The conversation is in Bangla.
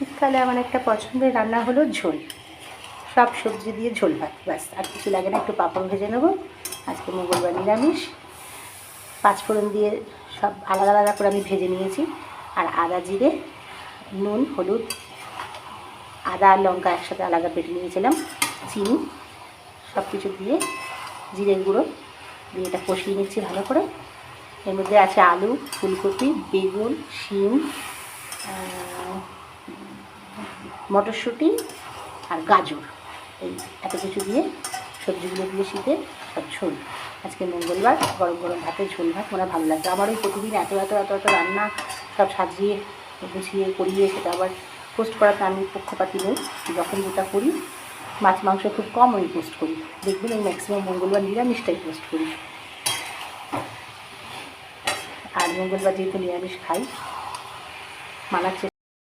শীতকালে আমার একটা পছন্দের রান্না হলো ঝোল। সব সবজি দিয়ে ঝোল ভাত ব্যাস। আর কিছু লাগে না, একটু পাঁপড় ভেজে নেব। আজকে মঙ্গলবার নিরামিষ। পাঁচফোড়ন দিয়ে সব আলাদা আলাদা করে আমি ভেজে নিয়েছি। আর আদা জিরে, নুন, হলুদ, আদা আর লঙ্কা একসাথে আলাদা বেটে নিয়েছিলাম, চিনি সব কিছু দিয়ে জিরের গুঁড়ো দিয়ে এটা কষিয়ে নিচ্ছি ভালো করে। এর মধ্যে আছে আলু, ফুলকপি, বেগুন, শিম মটরশুঁটি আর গাজর। এই এত কিছু দিয়ে সবজিগুলো দিয়ে শীতে সব ঝোল। আজকে মঙ্গলবার, গরম গরম ভাতে ঝোল ভাত মনে ভালো লাগছে। আমার ওই প্রতিদিন এত এত এত এত রান্না সব সাজিয়ে, গুছিয়ে, করিয়ে সেটা আবার পোস্ট করাতে আমি পক্ষপাতি নেই। যখন যেটা করি, মাছ, মাংস খুব কম আমি পোস্ট করি। দেখবেন আমি ম্যাক্সিমাম মঙ্গলবার নিরামিষটাই পোস্ট করি। আর মঙ্গলবার যেহেতু নিরামিষ খাই মানার চেষ্টা